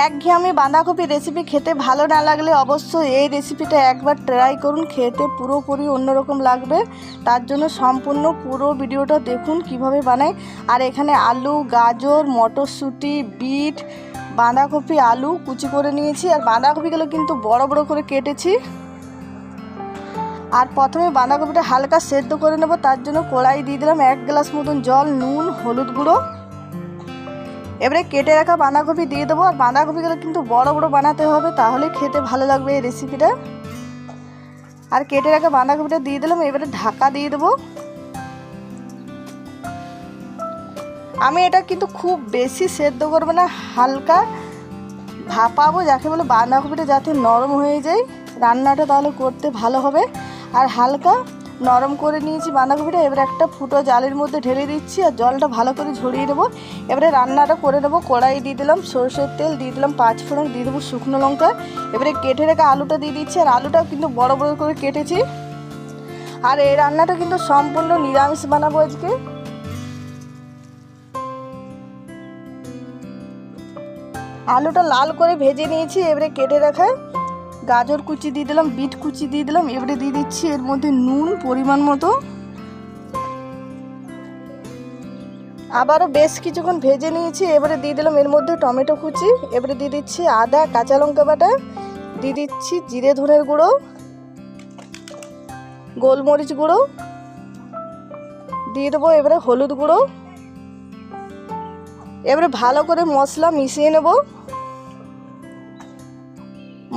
একঘেয়েমি বাঁধাকপি রেসিপি খেতে ভালো না লাগলে অবশ্যই এই রেসিপিটা একবার ট্রাই করুন, খেতে পুরোপুরি অন্যরকম লাগবে। তার জন্য সম্পূর্ণ পুরো ভিডিওটা দেখুন কীভাবে বানাই। আর এখানে আলু, গাজর, মটরশুঁটি, বিট, বাঁধাকপি, আলু কুচি করে নিয়েছি। আর বাঁধাকপিগুলো কিন্তু বড় বড় করে কেটেছি। আর প্রথমে বাঁধাকপিটা হালকা সেদ্ধ করে নেব। তার জন্য কড়াই দিয়ে দিলাম এক গ্লাস মতন জল, নুন, হলুদ গুঁড়ো। এবারে কেটে রাখা বাঁধাকপি দিয়ে দেবো। আর বাঁধাকপিগুলো কিন্তু বড় বড় বানাতে হবে, তাহলে খেতে ভালো লাগবে এই রেসিপিটা আর কেটে রাখা বাঁধাকপিটা দিয়ে দিলাম, এবারে ঢাকা দিয়ে দেবো। আমি এটা কিন্তু খুব বেশি সেদ্ধ করব না, হালকা ভাপাবো, যাকে বলে বাঁধাকপিটা যাতে নরম হয়ে যায়। রান্নাটা তাহলে করতে ভালো হবে। আর হালকা নরম করে নিয়েছি বাঁধাকপিটা, এবার একটা ফুটো জালের মধ্যে ঢেলে দিচ্ছি আর জলটা ভালো করে ঝরিয়ে দেবো এবারে রান্নাটা করে নেব, কড়াই দিয়ে দিলাম সরষের তেল, দিয়ে দিলাম পাঁচ ফোড়ন, দিয়ে দেবো শুকনো লঙ্কা। এবারে কেটে রেখে আলুটা দিয়ে দিচ্ছি আর আলুটাও কিন্তু বড় বড় করে কেটেছি। আর এই রান্নাটা কিন্তু সম্পূর্ণ নিরামিষ বানাবো আজকে। আলুটা লাল করে ভেজে নিয়েছি, এবারে কেটে রাখা। গাজর কুচি দিয়ে দিলাম, বিট কুচি দিয়ে দিলাম, এবারে দিয়ে দিচ্ছি এর মধ্যে নুন পরিমাণ মতো। আবারও বেশ কিছুক্ষণ ভেজে নিয়েছি, এবারে দিয়ে দিলাম এর মধ্যে টমেটো কুচি, এবারে দিয়ে দিচ্ছি আদা, কাঁচা লঙ্কা বাটা, দিয়ে দিচ্ছি জিরে ধনের গুঁড়ো, গোলমরিচ গুঁড়ো, দিয়ে দেবো এবারে হলুদ গুঁড়ো। এবারে ভালো করে মশলা মিশিয়ে নেব।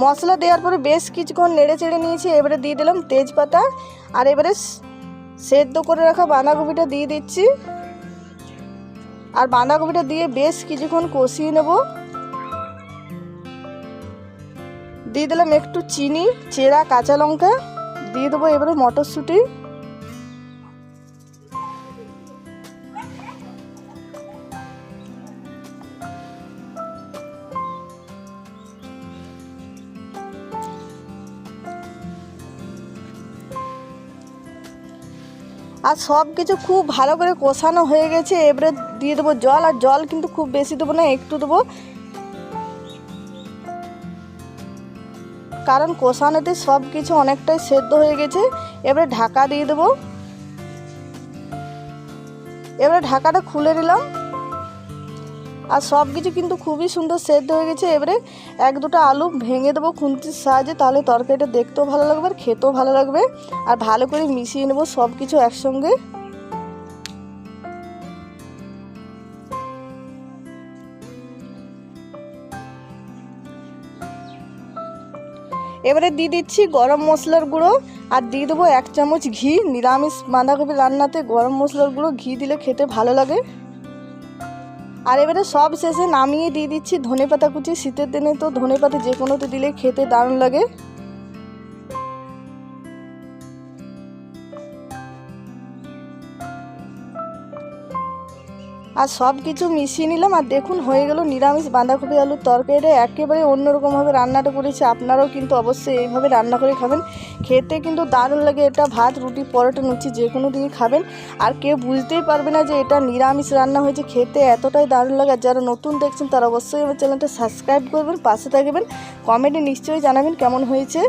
মশলা দেওয়ার পরে বেশ কিছুক্ষণ নেড়ে চেড়ে নিয়েছি, এবারে দিয়ে দিলাম তেজপাতা, আর এবারে সেদ্ধ করে রাখা বাঁধাকপিটা দিয়ে দিচ্ছি। আর বাঁধাকপিটা দিয়ে বেশ কিছুক্ষণ কষিয়ে নেব। দিয়ে দিলাম একটু চিনি, চেরা, কাঁচা লঙ্কা, দিয়ে দেবো এবারে মটরশুঁটি। আর সব কিছু খুব ভালো করে কষানো হয়ে গেছে। এবারে দিয়ে দেবো জল, আর জল কিন্তু খুব বেশি দেবো না, একটু দেবো। কারণ কষানোতে সব কিছু অনেকটাই সেদ্ধ হয়ে গেছে। এবারে ঢাকা দিয়ে দেবো। এবারে ঢাকাটা খুলে নিলাম। আর সব কিছু কিন্তু খুবই সুন্দর সেদ্ধ হয়ে গেছে। এবারে এক দুটো আলু ভেঙে দেবো খুন্তির সাহায্যে, তাহলে তরকারিটা দেখতেও ভালো লাগবে আর খেতেও ভালো লাগবে। আর ভালো করে মিশিয়ে নেব সব কিছু একসঙ্গে। এবারে দিয়ে দিচ্ছি গরম মশলার গুঁড়ো আর দিয়ে দেবো এক চামচ ঘি। নিরামিষ বাঁধাকপি রান্নাতে গরম মশলার গুঁড়ো, ঘি দিলে খেতে ভালো লাগে। আর এবারে সব শেষে নামিয়ে দিয়ে দিচ্ছি ধনে পাতা কুচি। শীতের দিনে তো ধনে পাতা যে কোনোতে দিলে খেতে দারুণ লাগে। আর সব কিছু মিশিয়ে নিলাম আর দেখুন হয়ে গেল নিরামিষ বাঁধাকপি আলুর তরকারিটা একেবারে অন্যরকমভাবে রান্নাটা করেছি। আপনারাও কিন্তু অবশ্যই এইভাবে রান্না করে খাবেন। খেতে কিন্তু দারুণ লাগে। এটা ভাত, রুটি, পরোটা, লুচি যে কোনো দিনই খাবেন। আর কেউ বুঝতেই পারবে না যে এটা নিরামিষ রান্না হয়েছে। খেতে এতটাই দারুণ লাগে। আর যারা নতুন দেখছেন তারা অবশ্যই আমার চ্যানেলটা সাবস্ক্রাইব করবেন, পাশে থাকবেন। কমেন্টে নিশ্চয়ই জানাবেন কেমন হয়েছে।